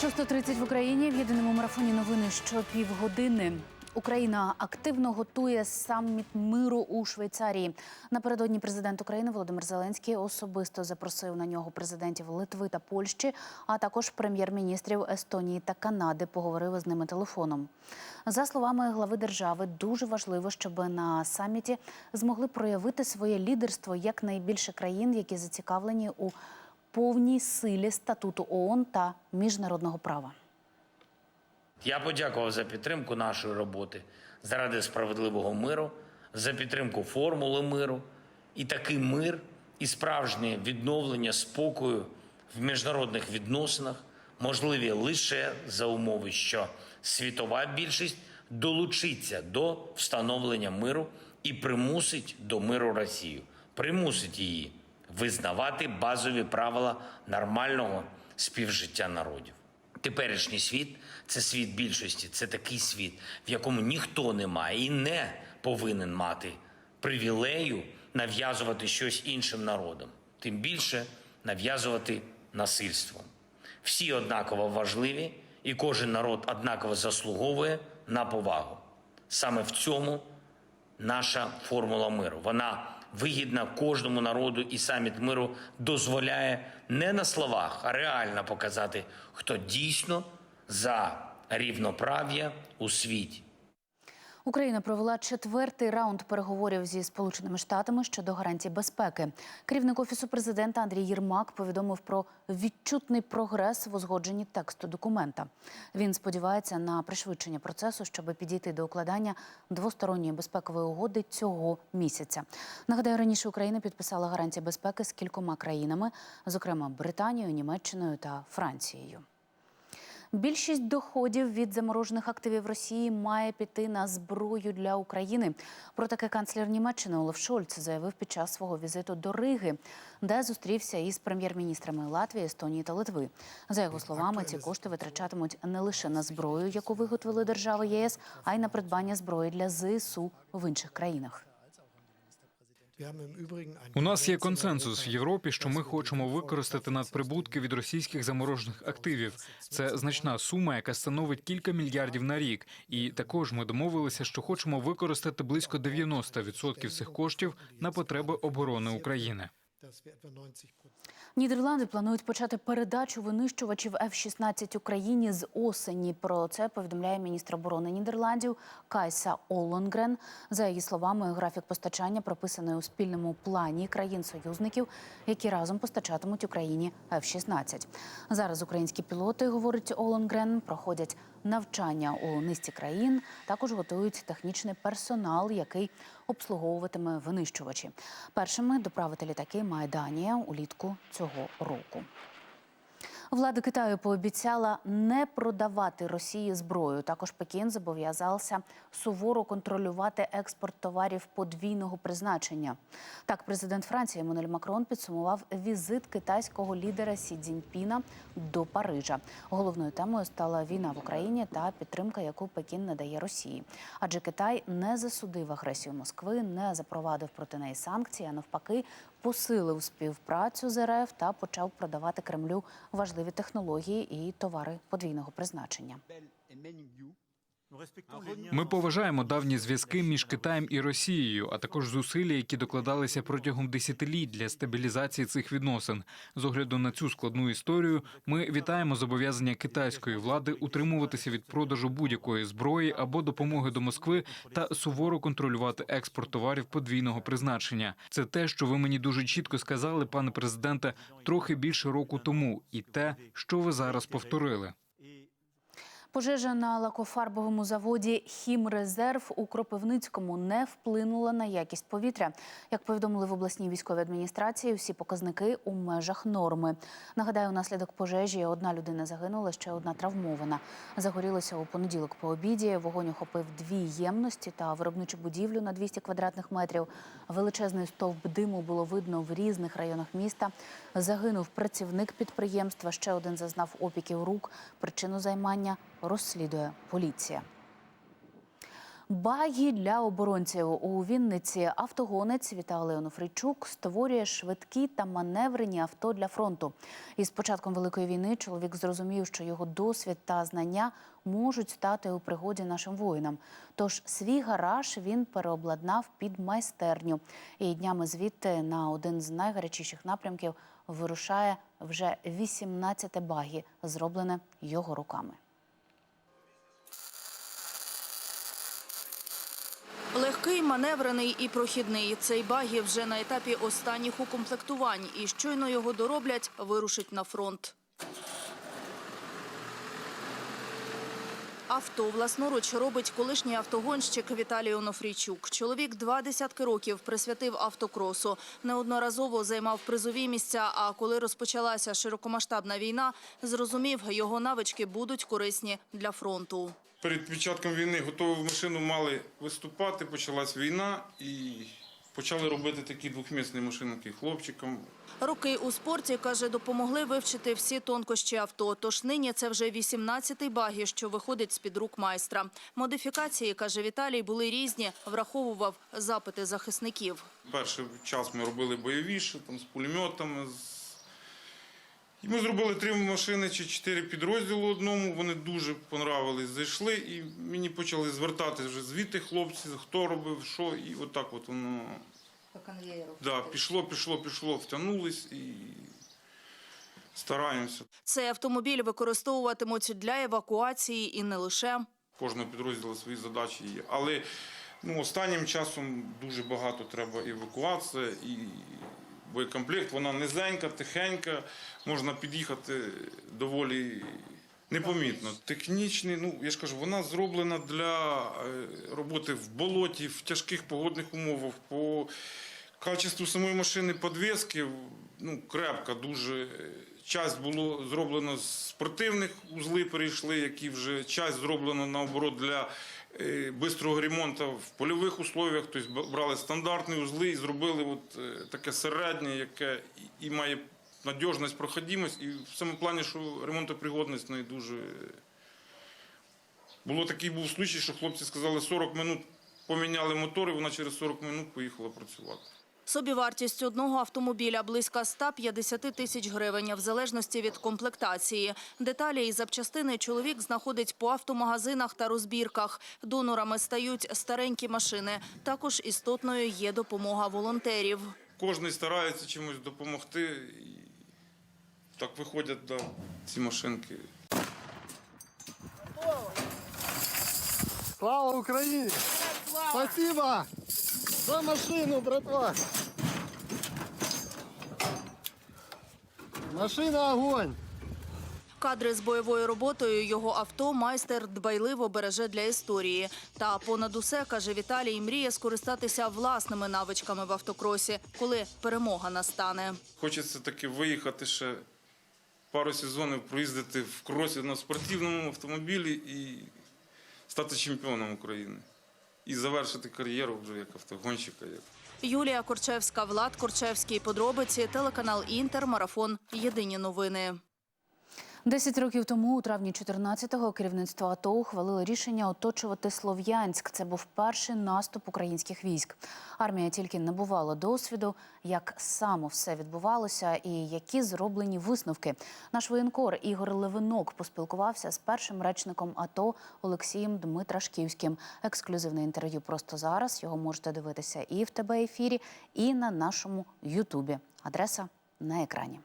6.30 в Україні в єдиному марафоні новини що півгодини. Україна активно готує саміт миру у Швейцарії. Напередодні президент України Володимир Зеленський особисто запросив на нього президентів Литви та Польщі, а також прем'єр-міністрів Естонії та Канади. Поговорив із ними телефоном. За словами глави держави, дуже важливо, щоб на саміті змогли проявити своє лідерство як найбільше країн, які зацікавлені у повній силі статуту ООН та міжнародного права. Я подякував за підтримку нашої роботи заради справедливого миру, за підтримку формули миру. І такий мир і справжнє відновлення спокою в міжнародних відносинах можливі лише за умови, що світова більшість долучиться до встановлення миру і примусить до миру Росію, примусить її визнавати базові правила нормального співжиття народів. Теперішній світ це світ більшості, це такий світ, в якому ніхто не має і не повинен мати привілею нав'язувати щось іншим народам, тим більше нав'язувати насильством. Всі однаково важливі, і кожен народ однаково заслуговує на повагу. Саме в цьому наша формула миру. Вона вигідна кожному народу, і саміт миру дозволяє не на словах, а реально показати, хто дійсно за рівноправ'я у світі. Україна провела четвертий раунд переговорів зі Сполученими Штатами щодо гарантій безпеки. Керівник офісу президента Андрій Єрмак повідомив про відчутний прогрес в узгодженні тексту документа. Він сподівається на пришвидшення процесу, щоб підійти до укладання двосторонньої безпекової угоди цього місяця. Нагадаю, раніше Україна підписала гарантії безпеки з кількома країнами, зокрема Британією, Німеччиною та Францією. Більшість доходів від заморожених активів Росії має піти на зброю для України. Про таке канцлер Німеччини Олаф Шольц заявив під час свого візиту до Риги, де зустрівся із прем'єр-міністрами Латвії, Естонії та Литви. За його словами, ці кошти витрачатимуть не лише на зброю, яку виготовили держави ЄС, а й на придбання зброї для ЗСУ в інших країнах. У нас є консенсус в Європі, що ми хочемо використати надприбутки від російських заморожених активів. Це значна сума, яка становить кілька мільярдів на рік. І також ми домовилися, що хочемо використати близько 90% цих коштів на потреби оборони України. Нідерланди планують почати передачу винищувачів F-16 Україні з осені. Про це повідомляє міністр оборони Нідерландів Кайса Олонгрен. За її словами, графік постачання прописаний у спільному плані країн-союзників, які разом постачатимуть Україні F-16. Зараз українські пілоти, говорить Олонгрен, проходять навчання у низці країн. Також готують технічний персонал, який обслуговуватиме винищувачі. Першими доправити літаки має улітку цього року. Влада Китаю пообіцяла не продавати Росії зброю. Також Пекін зобов'язався суворо контролювати експорт товарів подвійного призначення. Так, президент Франції Еммануель Макрон підсумував візит китайського лідера Сі Цзіньпіна до Парижа. Головною темою стала війна в Україні та підтримка, яку Пекін надає Росії. Адже Китай не засудив агресію Москви, не запровадив проти неї санкції, а навпаки, посилив співпрацю з РФ та почав продавати Кремлю важливі технології і товари подвійного призначення. Ми поважаємо давні зв'язки між Китаєм і Росією, а також зусилля, які докладалися протягом десятиліть для стабілізації цих відносин. З огляду на цю складну історію, ми вітаємо зобов'язання китайської влади утримуватися від продажу будь-якої зброї або допомоги до Москви та суворо контролювати експорт товарів подвійного призначення. Це те, що ви мені дуже чітко сказали, пане президенте, трохи більше року тому, і те, що ви зараз повторили. Пожежа на лакофарбовому заводі Хімрезерв у Кропивницькому не вплинула на якість повітря. Як повідомили в обласній військовій адміністрації, всі показники у межах норми. Нагадаю, внаслідок пожежі одна людина загинула, ще одна травмована. Загорілося у понеділок по обіді. Вогонь охопив дві ємності та виробничу будівлю на 200 квадратних метрів. Величезний стовп диму було видно в різних районах міста. Загинув працівник підприємства. Ще один зазнав опіків рук. Причину займання розслідує поліція. Багі для оборонців у Вінниці автогонець Віталій Онуфрійчук створює швидкі та маневрені авто для фронту. Із початком великої війни чоловік зрозумів, що його досвід та знання можуть стати у пригоді нашим воїнам. Тож свій гараж він переобладнав під майстерню. І днями звідти на один з найгарячіших напрямків вирушає вже 18 багі, зроблене його руками. Легкий, маневрений і прохідний. Цей багі вже на етапі останніх укомплектувань. І щойно його дороблять, вирушить на фронт. Авто власноруч робить колишній автогонщик Віталій Онофрійчук. Чоловік два десятки років присвятив автокросу. Неодноразово займав призові місця, а коли розпочалася широкомасштабна війна, зрозумів, його навички будуть корисні для фронту. Перед початком війни готову машину мали виступати, почалась війна і почали робити такі двохмісні машинки хлопчикам. Роки у спорті, каже, допомогли вивчити всі тонкощі авто. Тож нині це вже 18-й багі, що виходить з-під рук майстра. Модифікації, каже Віталій, були різні, враховував запити захисників. Перший час ми робили бойовіше, там, з пулеметами. З... І ми зробили три машини чи чотири підрозділи одному. Вони дуже понравились, зайшли, і мені почали звертатись вже звідти хлопці, хто робив, що, і отак от воно да, пішло, пішло, пішло, втягнулись і стараємося. Цей автомобіль використовуватимуть для евакуації і не лише. кожного підрозділу свої задачі є. Але ну, останнім часом дуже багато треба евакуація і боєкомплект. Вона низенька, тихенька, можна під'їхати доволі непомітно. Технічний, ну я ж кажу, вона зроблена для е, роботи в болоті, в тяжких погодних умовах. По качеству самої машини підвіски ну, крепка, дуже. Часть було зроблено з спортивних узли перейшли, які вже часть зроблено наоборот для е, бистрого ремонту в польових условиях. Тобто брали стандартні узли і зробили от е, таке середнє, яке і- має надіжність, проходимость, і в цьому плані, що ремонтопригодність в неї дуже. Було такий був случай, що хлопці сказали 40 минут поміняли мотор, і вона через 40 минут поїхала працювати. Собівартість одного автомобіля близько 150 тисяч гривень, в залежності від комплектації. Деталі і запчастини чоловік знаходить по автомагазинах та розбірках. Донорами стають старенькі машини. Також істотною є допомога волонтерів. Кожен старається чимось допомогти. І так виходять да, ці машинки. Слава Україні! Спасибо за машину, братва! Машина огонь! Кадри з бойовою роботою його авто майстер дбайливо береже для історії. Та понад усе, каже Віталій, мріє скористатися власними навичками в автокросі, коли перемога настане. Хочеться таки виїхати ще пару сезонів, проїздити в кросі на спортивному автомобілі і стати чемпіоном України. І завершити кар'єру вже як автогонщика. Як. Юлія Корчевська, Влад Корчевський. Подробиці телеканал Інтер. Марафон. Єдині новини. Десять років тому, у травні 14-го, керівництво АТО ухвалило рішення оточувати Слов'янськ. Це був перший наступ українських військ. Армія тільки набувала досвіду, як саме все відбувалося і які зроблені висновки. Наш воєнкор Ігор Левинок поспілкувався з першим речником АТО Олексієм Дмитрашківським. Ексклюзивне інтерв'ю просто зараз. Його можете дивитися і в ТБ ефірі, і на нашому Ютубі. Адреса на екрані.